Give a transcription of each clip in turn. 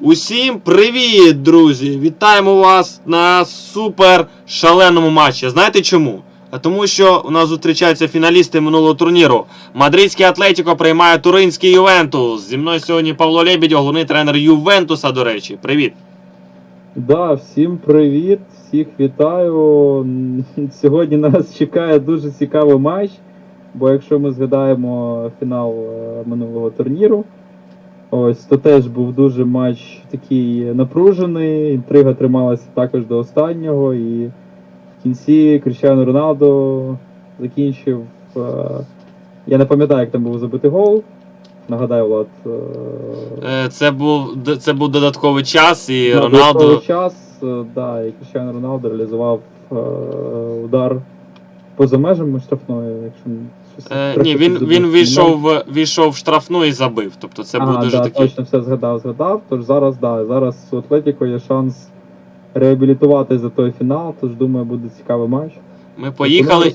Усім привіт, друзі! Вітаємо вас на супер шаленому матчі. Знаєте чому? А тому що у нас зустрічаються фіналісти минулого турніру. Мадридський Атлетіко приймає Туринський Ювентус. Зі мною сьогодні Павло Лебідь, головний тренер Ювентуса, до речі. Привіт! Да, всім привіт, всіх вітаю. Сьогодні нас чекає дуже цікавий матч, бо якщо ми згадаємо фінал е, минулого турніру, ось то теж був дуже матч такий напружений, інтрига трималася також до останнього, і в кінці Кріщану Роналдо закінчив. е, Я не пам'ятаю, як там був забитий гол. Нагадаю, Влад. е, Е, Це був, це був додатковий час, і на Роналдо. додатковий час, е, да, і Кріщано Роналдо реалізував е, удар поза межами штрафної, якщо Е, ні, він, він війшов, в- війшов в штрафну і забив. Тобто це був дуже да, такий. точно все згадав, згадав. Тож зараз, да, зараз у Атлетіко є шанс реабілітувати за той фінал, тож думаю, буде цікавий матч. Ми поїхали.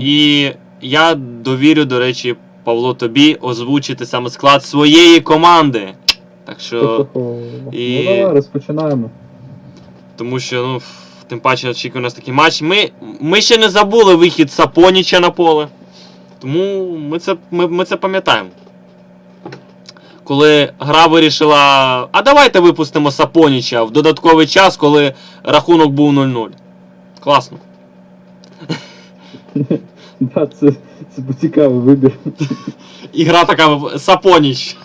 І я довірю, до речі, Павло, тобі озвучити саме склад своєї команди. Так що, і- Ну давай, розпочинаємо. тому що, ну, тим паче очікує нас такий матч. Ми, ми ще не забули вихід Сапоніча на поле. Тому ми це, ми, ми це пам'ятаємо. Коли гра вирішила. А давайте випустимо Сапоніча в додатковий час, коли рахунок був 0-0. Класно. Да, це, це цікавий вибір. І гра така Сапоніч.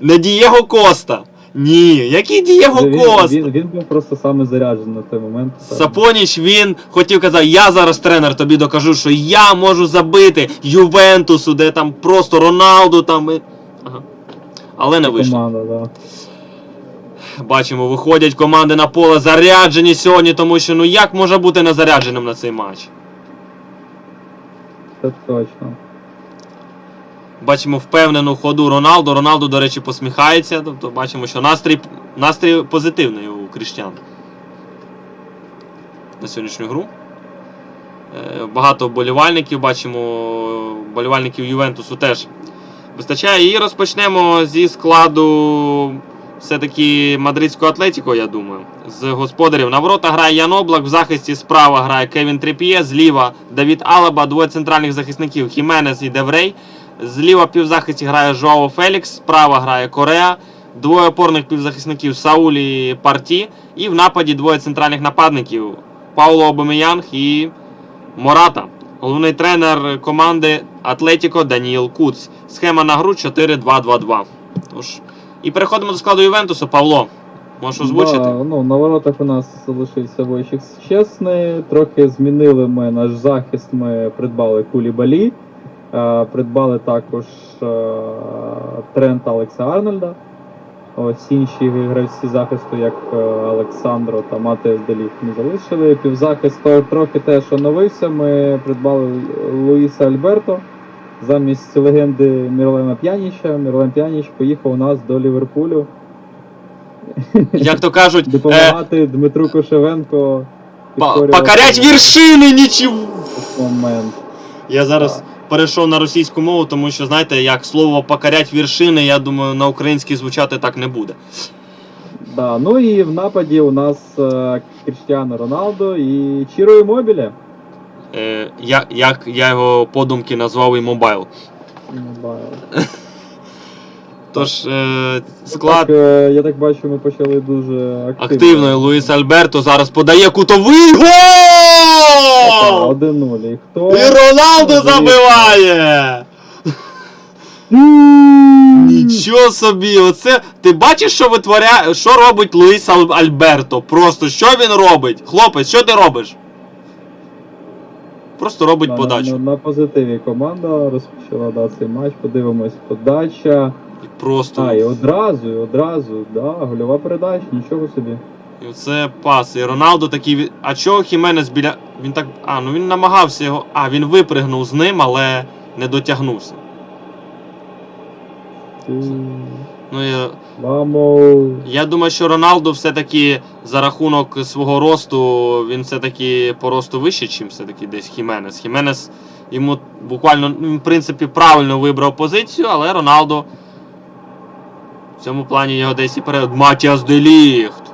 Не Дієго Коста. Ні, який Дієго він, Коста? він, він був просто саме заряджений на той момент. Сапоніч він хотів казати, я зараз тренер тобі докажу, що я можу забити Ювентусу, де там просто Роналду там. і- Ага. Але не вийшло. Команда, да. Бачимо, виходять команди на поле заряджені сьогодні, тому що ну як може бути не зарядженим на цей матч? Це точно. Бачимо впевнену ходу Роналду. Роналду, до речі, посміхається. Тобто бачимо, що настрій, настрій позитивний у Кріштіан на сьогоднішню гру. Е, Багато вболівальників, бачимо, вболівальників Ювентусу теж вистачає. І розпочнемо зі складу все-таки мадридського Атлетіко, я думаю. З господарів. На ворота грає Ян Облак, в захисті справа грає Кевін Тріп'є, зліва Давід Алаба, двоє центральних захисників Хіменес і Деврей. Зліва півзахисті грає Жоао Фелікс, справа грає Кореа, двоє опорних півзахисників Саулі і Парті. І в нападі двоє центральних нападників Пауло Обамеянг і Мората. Головний тренер команди Атлетіко Даніел Куц. Схема на гру 4-2-2-2. Тож. І переходимо до складу Ювентусу. Павло, можеш озвучити? Да, ну, на воротах у нас залишився Войчик Чесний. Трохи змінили ми наш захист. Ми придбали Кулібалі. Е, придбали також е, Трента Алекса Арнольда. Ось інші гравці захисту, як е, Олександро та Матеус Деліт, ми залишили. Півзахист то- трохи теж оновився. Ми придбали Луїса Альберто. Замість легенди Мірлема П'яніча. Мірлем П'яніч поїхав у нас до Ліверпулю. Як то кажуть, е, допомагати Дмитру Кошевенко покорять вершини нічого. момент. Я зараз Так. Перейшов на російську мову, тому що, знаєте, як слово покорять вершини, я думаю, на українській звучати так не буде. Да, ну і в нападі у нас е, Кріштіано Роналдо і Чіро Мобілі. Е, я, як я його подумки назвав і мобайл. Тож, е, склад Так, е, я так бачу, ми почали дуже активно. активно. Луїс Альберто зараз подає кутовий Опа, гол! 1-0. І хто? І Дивіться. забиває! Нічого собі, оце. Ти бачиш, що витворяє, що робить Луїс Альберто? Просто що він робить? Хлопець, що ти робиш? Просто робить На, подачу. на, на позитиві команда розпочала да, цей матч. Подивимось, подача. І просто. А, і одразу, і одразу, да, гольова передача, нічого собі. І це пас. І Роналдо такий. А чого Хіменес біля. Він так. А, ну він намагався його. А, він випригнув з ним, але не дотягнувся. Ну я. Мамо. Я думаю, що Роналду все-таки за рахунок свого росту, він все-таки по росту вище, чим все-таки десь Хіменес. Хіменес йому буквально, ну, в принципі, правильно вибрав позицію, але Роналдо В цьому плані його десь і перед Матіас Деліхт.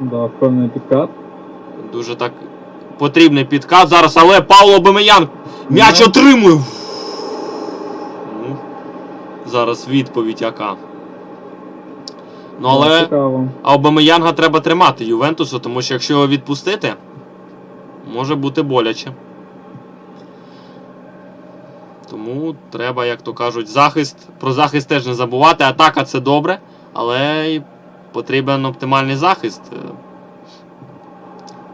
Да, впевнений підкат. Дуже так потрібний підкат зараз, але Павло Бемеян м'яч Ну. отримує. Ну, зараз відповідь яка. Ну, але Цікаво. Аубамеянга треба тримати Ювентусу, тому що якщо його відпустити, може бути боляче. Тому треба, як то кажуть, захист. Про захист теж не забувати. Атака це добре, але потрібен оптимальний захист.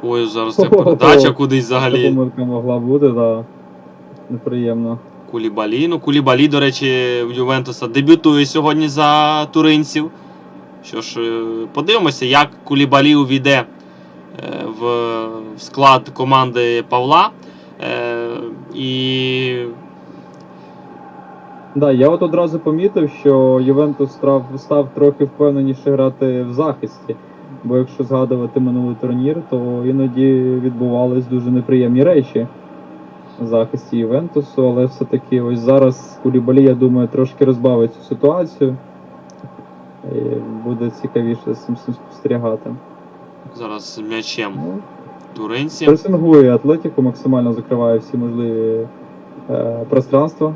Ой, зараз ця передача кудись взагалі. помилка могла бути, да. Неприємно. Кулібалі. Ну, Кулібалі, до речі, в Ювентуса дебютує сьогодні за туринців. Що ж, е, подивимося, як Кулібалі увійде е, в, склад команди Павла. Е, І Да, я от одразу помітив, що Ювентус став, став трохи впевненіше грати в захисті. Бо якщо згадувати минулий турнір, то іноді відбувались дуже неприємні речі в захисті Ювентусу, але все-таки ось зараз Кулібалі, я думаю, трошки розбавить цю ситуацію. І буде цікавіше з цим спостерігати. зараз з м'ячем Ну, туринці. пресингує Атлетіку, максимально закриває всі можливі е, пространства.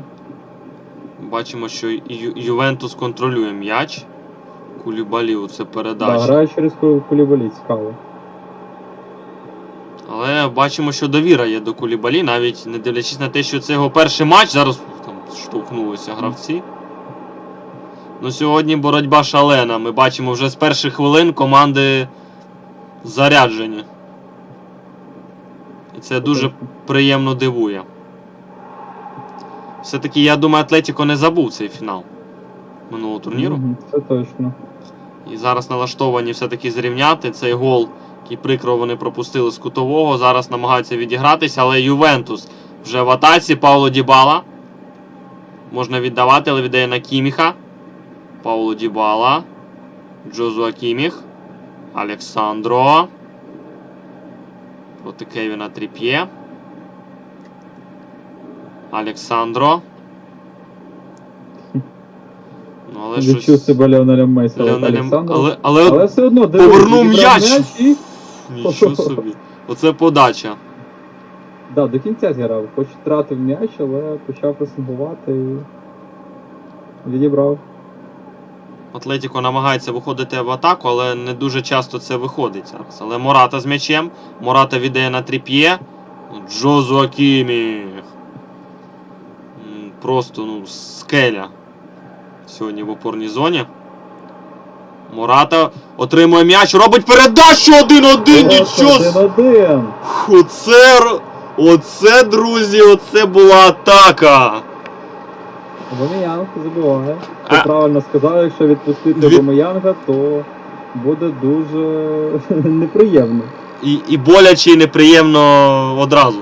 Бачимо, що Ю- Ювентус контролює м'яч. Кулібалі це Да, передача. грає через Ку- Кулібалі, цікаво. Але бачимо, що довіра є до Кулібалі, навіть не дивлячись на те, що це його перший матч, зараз там штовхнулися гравці. Ну, сьогодні боротьба шалена. Ми бачимо вже з перших хвилин команди заряджені. І це дуже приємно дивує. Все-таки, я думаю, Атлетіко не забув цей фінал минулого турніру. Це точно. І зараз налаштовані все-таки зрівняти цей гол, який прикро вони пропустили з кутового. Зараз намагаються відігратися, але Ювентус вже в атаці. Пауло Дібала. Можна віддавати, але віддає на Кіміха. Пауло Дібала. Джозуа Кіміх. Александро. Проти Кевіна Тріп'є. Александро. Ну, але Відчув щось... себе Леонелем Месі, Леонелем... Але, але, Але все одно дивись, повернув відібрав м'яч. і Нічого собі. Оце подача. да, до кінця зіграв. Хоч втратив м'яч, але почав пресингувати і відібрав. Атлетіко намагається виходити в атаку, але не дуже часто це виходить зараз. Але Мората з м'ячем. Мората віддає на тріп'є. Джозуа Кіміх. Просто ну, скеля. Сьогодні в опорній зоні. Мората отримує м'яч, робить передачу 1-1. Нічого! Оце, оце, друзі, оце була атака. Обамеянг забиває. Ти А- правильно сказав, якщо відпустити Від- Обамеянга, то буде дуже неприємно. І, і боляче, і неприємно одразу.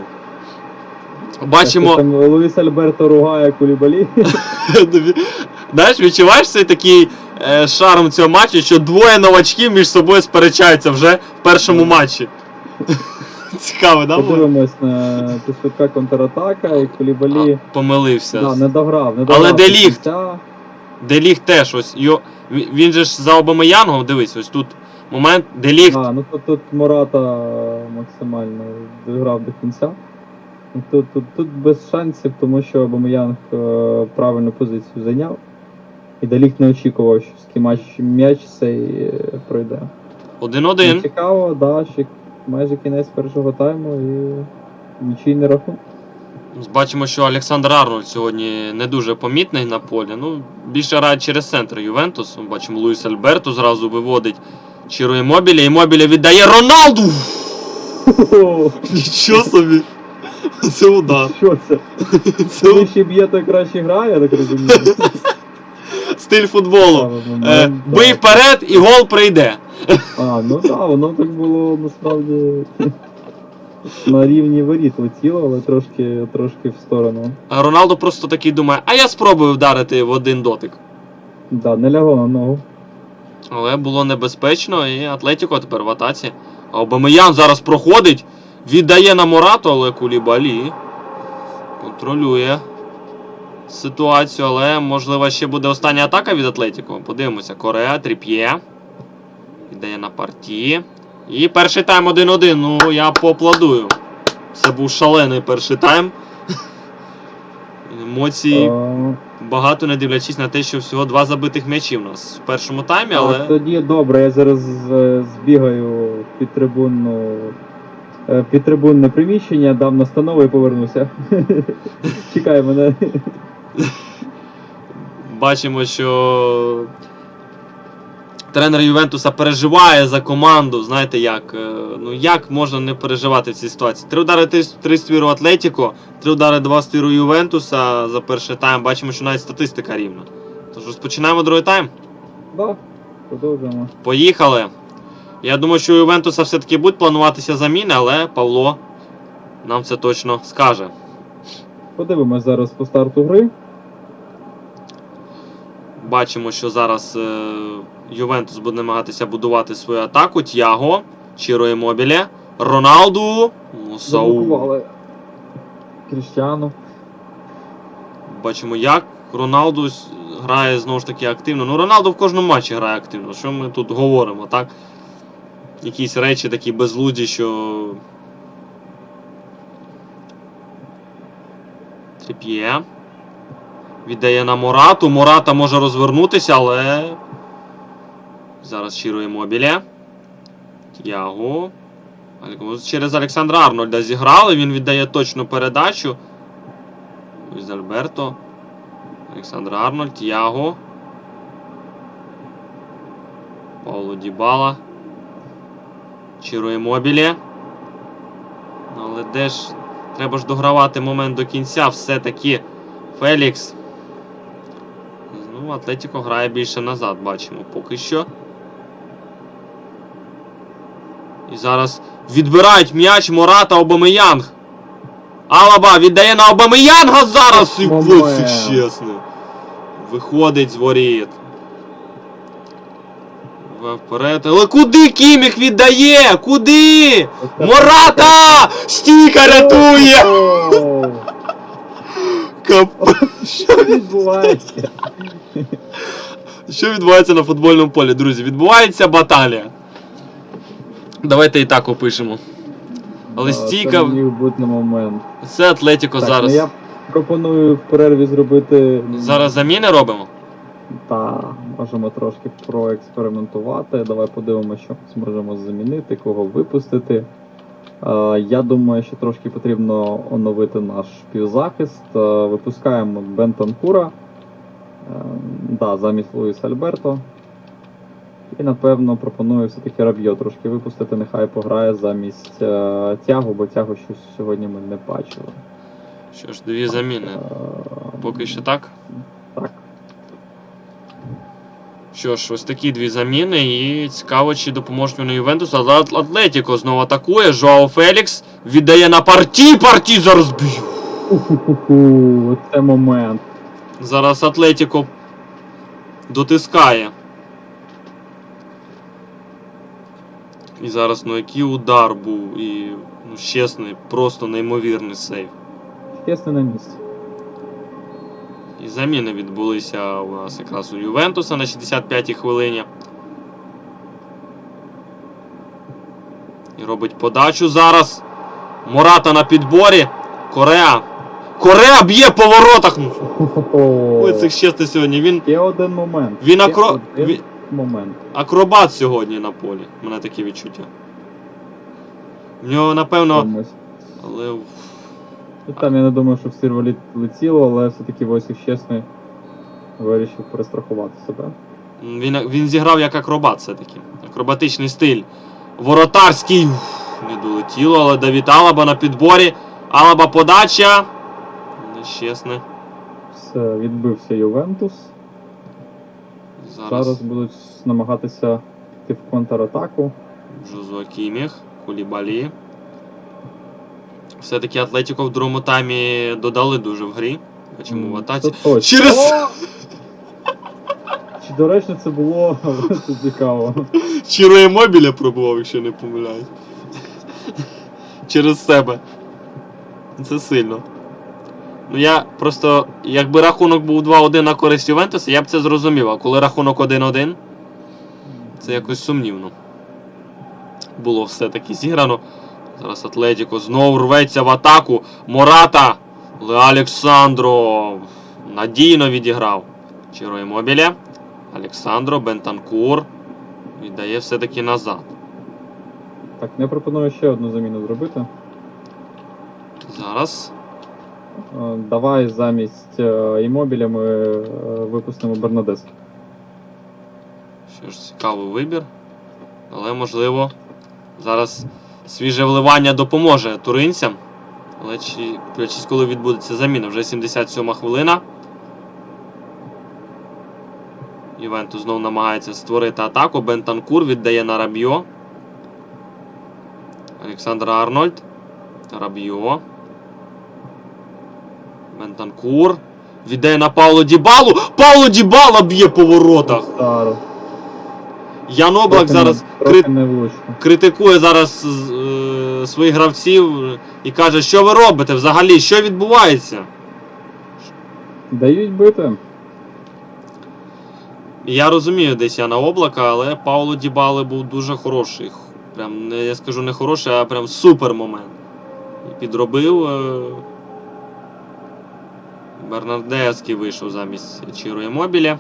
Бачимо. Там Луїс Альберто ругає Кулібалі. Знаєш, відчуваєш цей такий е, шарм цього матчу, що двоє новачків між собою сперечаються вже в першому матчі. Цікаво, да? Подивимось на цю швидка контратака, і Кулібалі А, Помилився. да, не дограв. Не дограв Але до де. Деліг теж ось. Йо... Він же ж за Обамаянгом, дивись, ось тут момент, Деліг. А, ну тут, тут Мората максимально дограв до кінця. Ну, Тут, тут, тут без шансів, тому що Обамеянг е, правильну позицію зайняв. І Далік не очікував, що такий матч м'яч цей е, пройде. Ну, 1-1. Цікаво, да, ще майже кінець першого тайму і нічийний рахунок. Бачимо, що Олександр Арнольд сьогодні не дуже помітний на полі. Ну, більше грає через центр Ювентус. Бачимо, Луїс Альберто зразу виводить Чіру Імобілі. Імобілі віддає Роналду! Нічого собі! Це удар. Що це? Це Коли ще б'є, то краще грає, я так розумію. стиль футболу. Саме Е, момент, бий вперед і гол прийде. А, ну так, воно так було насправді на рівні воріт летіло, але трошки, трошки в сторону. А Роналду просто такий думає, а я спробую вдарити в один дотик. Да, не лягло на ногу. Але було небезпечно, і Атлетіко тепер в атаці. А Обамеян зараз проходить, віддає на Морату, але Кулібалі контролює. ситуацію, але можливо ще буде остання атака від Атлетіко. Подивимося. Корея, Тріп'є. Ідея на парті. І перший тайм 1-1. Ну, я поаплодую. Це був шалений перший тайм. Емоцій Е, багато, не дивлячись на те, що всього два забитих м'ячі в нас в першому таймі, але. Тоді добре, я зараз е, збігаю в підтрибунну. Е, Підтрибунне приміщення, дам настанову і повернуся. Чекай мене. Бачимо, що тренер Ювентуса переживає за команду. Знаєте як? е, Ну як можна не переживати в цій ситуації? Три удари три, ствіру Атлетіко, три удари два ствіру Ювентуса за перший тайм. Бачимо, що навіть статистика рівна. Тож розпочинаємо другий тайм. Да, продовжуємо. Поїхали. Я думаю, що у Ювентуса все-таки будуть плануватися заміни, але Павло нам це точно скаже. Подивимось зараз по старту гри. Бачимо, що зараз е, Ювентус буде намагатися будувати свою атаку. Тяго, Чіро Мобіле, Роналду, Сау. Заблокували Бачимо, як Роналду грає знову ж таки активно. Ну, Роналду в кожному матчі грає активно. Що ми тут говоримо, так? Якісь речі такі безлуді, що. Тріп'є. Віддає на Морату. Мората може розвернутися, але. Зараз чирує мобіле. Тяго. Через Олександра Арнольда зіграли. Він віддає точну передачу. Луїс Альберто. Олександр Арнольд. Тяго. Пауло Дібала. Чиро Імобілі. Ну, Але де ж. Треба ж догравати момент до кінця. Все-таки Фелікс. Ну, Атлетіко грає більше назад, бачимо поки що. І зараз відбирають м'яч Мората Обамеянг. Алаба віддає на Обамеянга зараз! І ось чесно. Виходить з воріт. Вперед. Але куди Кімік віддає? Куди? Мората! Стійка рятує! Що відбувається? Що відбувається на футбольному полі, друзі? Відбувається баталія. Давайте і так опишемо. Але стійка. Це міг момент. Це Атлетіко Так, зараз. ну я пропоную в перерві зробити. Зараз заміни робимо. Та, можемо трошки проекспериментувати. Давай подивимося, що зможемо замінити, кого випустити. Е, Я думаю, що трошки потрібно оновити наш півзахист. Е, Випускаємо Бентанкура. Е, Да, замість Луїса Альберто. І напевно пропоную все-таки Раб'йо трошки випустити, нехай пограє замість е, тягу, бо тягу щось сьогодні ми не бачили. Що ж, дві заміни. Поки що так. Що ж, ось такі дві заміни, і цікаво, чи допоможуть вони Ювентусу. Але Ат- Атлетіко знову атакує. Жоао Фелікс віддає на парті. Парті зараз б'є. Уху, це момент. Зараз Атлетіко дотискає. І зараз, ну який удар був. І ну, чесний, просто неймовірний сейв. Чесно на місці. І заміни відбулися у нас якраз у Ювентуса на 65-й хвилині. І робить подачу зараз. Мората на підборі. Кореа. Кореа б'є по воротах. Ой, цих чесний сьогодні. Він Є один момент. Він акро- він- момент. акробат сьогодні на полі. У мене таке відчуття. В нього, напевно. Але І Там я не думаю, що всі рволіт летіло, але все-таки Войсик чесний вирішив перестрахувати себе. він, він зіграв як акробат все-таки. Акробатичний стиль. Воротарський. Не долетіло, але Давід Алаба на підборі. Алаба подача. Нещесне. Все, відбився Ювентус. Зараз, Зараз будуть намагатися йти в контратаку. Жозуа Кіміх, Кулібалі. Все-таки Атлетіко в другому таймі додали дуже в грі. Бачимо в атаці. Точно. Через- О! Чи доречно це було, це цікаво. Чирує мобіля пробував, якщо не помиляюсь. Через себе. Це сильно. Ну я просто, якби рахунок був 2-1 на користь Ювентуса, я б це зрозумів. А коли рахунок 1-1, це якось сумнівно. Було все-таки зіграно. Зараз Атлетіко знову рветься в атаку. Мората. Але Олександро надійно відіграв. Чиро Мобіле. Олександро Бентанкур віддає все-таки назад. Так, я пропоную ще одну заміну зробити. Зараз. Е, Давай замість е, імобіля ми е, випустимо Бернадес. Що ж, цікавий вибір. Але можливо зараз свіже вливання допоможе туринцям. Але чи, коли відбудеться заміна, вже 77 хвилина. Ювентус знову намагається створити атаку. Бентанкур віддає на Рабьо. Олександр Арнольд. Рабьо. Бентанкур. Віддає на Пауло Дібалу. Пауло Дібала б'є по воротах. Ян Облак зараз трохи крит... невлучно. критикує зараз е, своїх гравців і каже, що ви робите взагалі, що відбувається. Дають бити. Я розумію десь Яна Облака, але Пауло Дібали був дуже хороший. Прям, не, я скажу не хороший, а прям супер момент. І підробив. Е... Бернардеський вийшов замість Чіро Мобілі.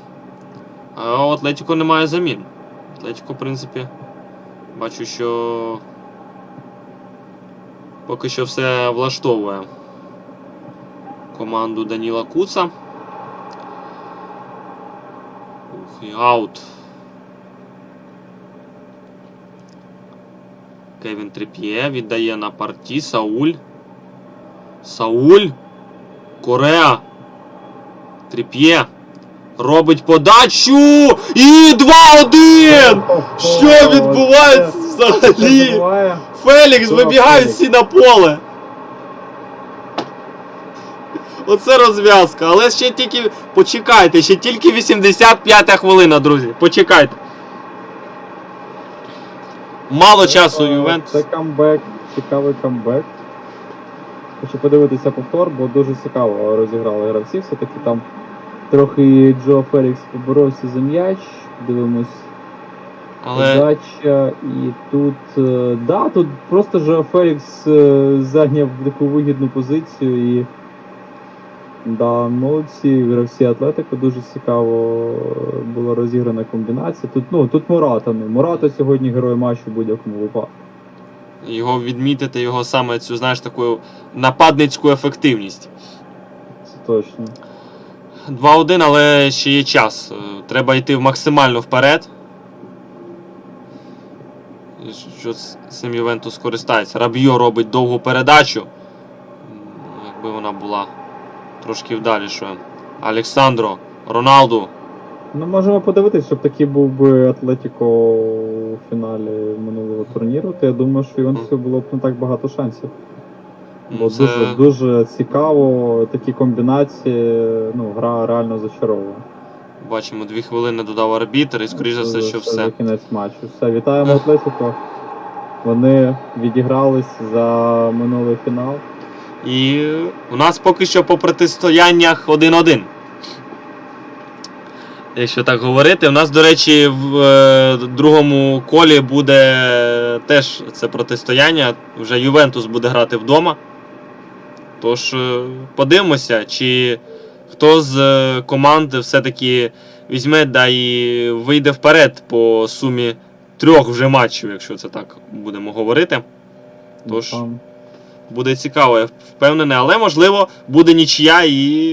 А у Атлетіко немає замін. Атлетіко, в принципі, бачу, що поки що все влаштовує команду Даніла Куца. Ух, і аут. Кевін Трип'є віддає на парті. Сауль. Сауль. Кореа. Трип'є. Робить подачу. І 2-1! Що відбувається взагалі? Фелікс вибігають всі на поле. Оце розв'язка. Але ще тільки. Почекайте, ще тільки 85 хвилина, друзі. Почекайте. Мало часу Е, Ювентус. Це камбек, цікавий камбек. Хочу подивитися повтор, бо дуже цікаво розіграли гравці. Все-таки там трохи Джо Фелікс поборовся за м'яч. Дивимось Але подача. І тут. е, Да, тут просто Джо Фелікс е, зайняв таку вигідну позицію і. Да, молодці, гравці Атлетико дуже цікаво була розіграна комбінація. Тут, ну, тут Мората. Ну, Мората сьогодні герой матчу в будь-якому випадку. його відмітити, його саме цю, знаєш, таку нападницьку ефективність. Це точно. 2-1, але ще є час. Е, Треба йти максимально вперед. Що з цим Ювентус скористається. Рабьо робить довгу передачу. Якби вона була трошки вдалішою. Олександро, Роналду. Ну, можемо подивитись, щоб такий був би Атлетіко у фіналі минулого турніру, то я думаю, що Іванцю було б не так багато шансів. Ну, Це дуже, дуже цікаво, такі комбінації, ну, гра реально зачаровує. бачимо, дві хвилини додав арбітр, і скоріше за все, що все. за кінець матчу. Все, вітаємо Ех. Атлетіко. Вони відігрались за минулий фінал. І у нас поки що по протистояннях 1-1. Якщо так говорити, у нас, до речі, в е, другому колі буде теж це протистояння. Вже Ювентус буде грати вдома. Тож е, подивимося, чи хто з е, команд все-таки візьме да і вийде вперед по сумі трьох вже матчів, якщо це так будемо говорити. Тож. Буде цікаво, я впевнений, але можливо буде нічия і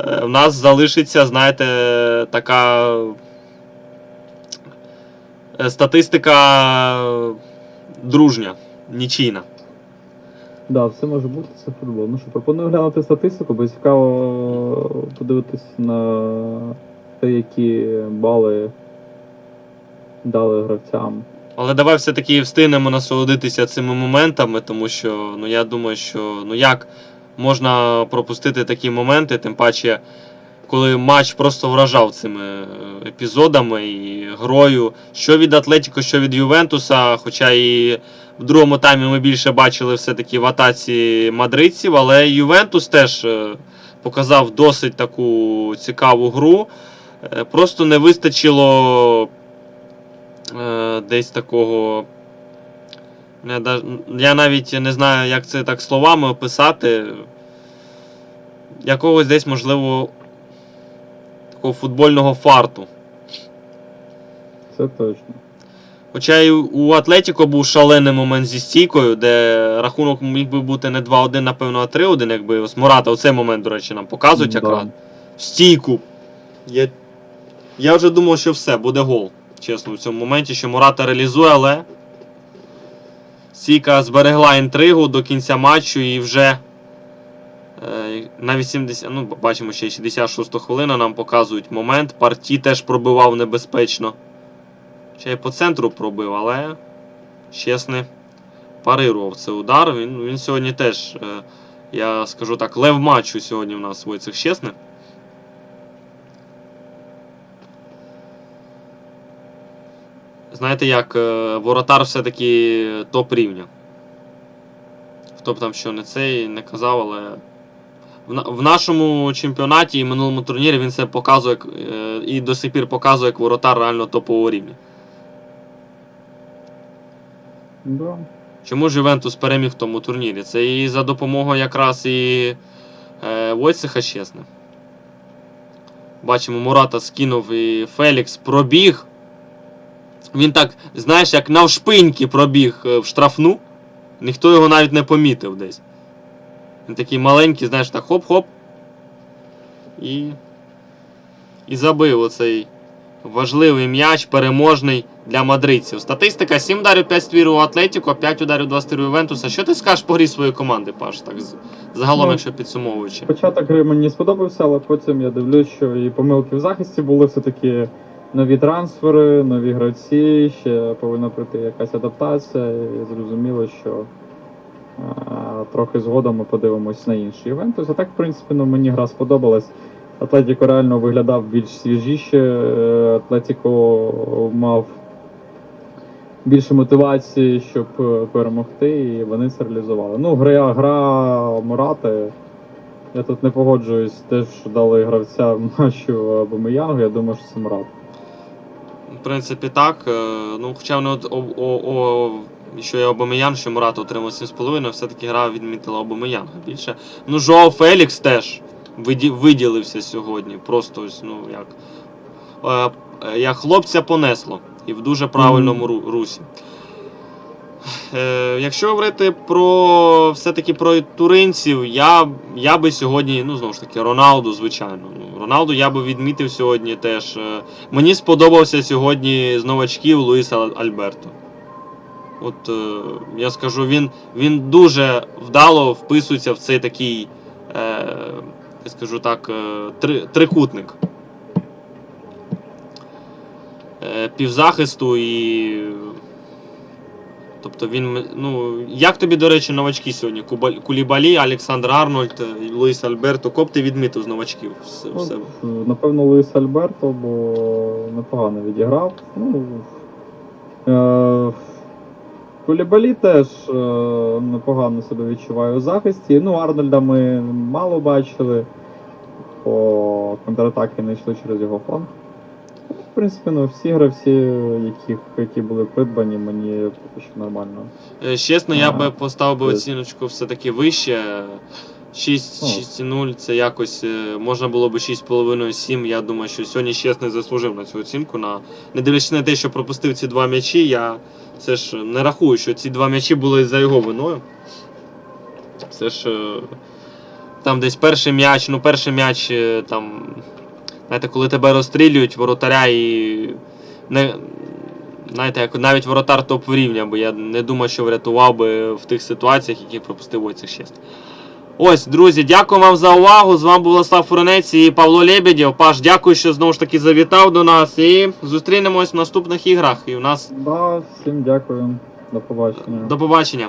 е, в нас залишиться, знаєте, така статистика дружня, нічийна. Да, все може бути, це футбол. Ну що, пропоную глянути статистику, бо цікаво подивитись на те, які бали дали гравцям. Але давай все-таки встигнемо насолодитися цими моментами, тому що ну, я думаю, що ну як можна пропустити такі моменти, тим паче коли матч просто вражав цими е, епізодами і грою. Що від Атлетіко, що від Ювентуса. Хоча і в другому таймі ми більше бачили все-таки в атаці мадридців, але Ювентус теж е, показав досить таку цікаву гру. Е, Просто не вистачило е, десь такого. Я, навіть не знаю, як це так словами описати. Якогось десь, можливо, такого футбольного фарту. Це точно. Хоча і у Атлетіко був шалений момент зі стійкою, де рахунок міг би бути не 2-1, напевно, а 3-1, якби ось Мурата у цей момент, до речі, нам показують Да. якраз. В стійку. Я, я вже думав, що все, буде гол. Чесно, в цьому моменті, що Мурата реалізує, але. Стійка зберегла інтригу до кінця матчу і вже. е, На 80, ну, бачимо, ще 66 хвилина нам показують момент. Парті теж пробивав небезпечно. Ще й по центру пробив, але чесне парирував цей удар. Він, він сьогодні теж, е, я скажу так, лев матчу сьогодні в нас Войцех Чесне. Знаєте, як е, воротар все-таки топ рівня. Хто б там що не цей не казав, але в, нашому чемпіонаті і минулому турнірі він це показує е, і до сих пір показує як воротар реально топового рівня. Да. Чому Ювентус переміг в тому турнірі? Це і за допомогою якраз і е, Войцеха чесне. Бачимо, Мурата скинув і Фелікс пробіг. Він так, знаєш, як навшпиньки пробіг е, в штрафну. Ніхто його навіть не помітив десь. Він такий маленький, знаєш, так хоп-хоп. І. І забив оцей важливий м'яч, переможний для мадридців. Статистика: 7 ударів, 5 ствірів у Атлетіко, 5 ударів, 2 ствірів у Ювентуса. Що ти скажеш по грі своєї команди, Паш? Так, загалом, Ну, якщо підсумовуючи. Початок гри мені сподобався, але потім я дивлюсь, що і помилки в захисті були все-таки нові трансфери, нові гравці, ще повинна прийти якась адаптація, і зрозуміло, що трохи згодом ми подивимось на інший Ювентус. А так, в принципі, ну, мені гра сподобалась. Атлетіко реально виглядав більш свіжіше, е, Атлетіко мав більше мотивації, щоб е, перемогти, і вони це реалізували. Ну, гра, гра Мурати. Я тут не погоджуюсь, теж дали гравця матчу Абамеянгу, я думаю, що це Мурат. В принципі, так. Е, Ну, хоча вони от, о, о, о, що є Обамеян, що Мурата отримав 7,5, все-таки гра відмітила Обамеянга більше. Ну, Жоао Фелікс теж виділився сьогодні. Просто ось, ну, як. Е, як хлопця понесло. І в дуже правильному ру- русі. Е, якщо говорити про все-таки про туринців, я, я би сьогодні, ну знову ж таки, Роналду, звичайно. Ну, Роналду я би відмітив сьогодні теж. Е, Мені сподобався сьогодні з новачків Луїс Аль- Альберто. От е, я скажу, він, він дуже вдало вписується в цей такий, е, скажу так, е, три, трикутник. Е, півзахисту і. Тобто він. Ну, як тобі, до речі, новачки сьогодні? Кулібалі, Олександр Арнольд, е, Луїс Альберто. Коп ти відмітив з новачків в Ну, себе? Напевно, Луїс Альберто, бо непогано відіграв. Ну, е, Кулібалі теж е, непогано себе відчуває у захисті. Ну, Арнольда ми мало бачили. По контратаки не йшли через його фланг. В принципі, ну, всі гравці, яких, які були придбані, мені поки що нормально. Е, Чесно, я би поставив би оціночку все-таки вище. 6, Ну. 6,0 це якось е, можна було би 6,5-7. Я думаю, що сьогодні чесно заслужив на цю оцінку. На... Не дивлячись на те, що пропустив ці два м'ячі, я все ж не рахую, що ці два м'ячі були за його виною. Все ж е, там десь перший м'яч, ну перший м'яч е, там. Знаєте, коли тебе розстрілюють воротаря і. Не, знаєте, як навіть воротар топ рівня, бо я не думаю, що врятував би в тих ситуаціях, які пропустив Войцех Щест. Ось, друзі, дякую вам за увагу. З вами був Владислав Фуренець і Павло Лебедєв. Паш, дякую, що знову ж таки завітав до нас. І зустрінемось в наступних іграх. І у нас Да, всім дякую. До побачення. до побачення.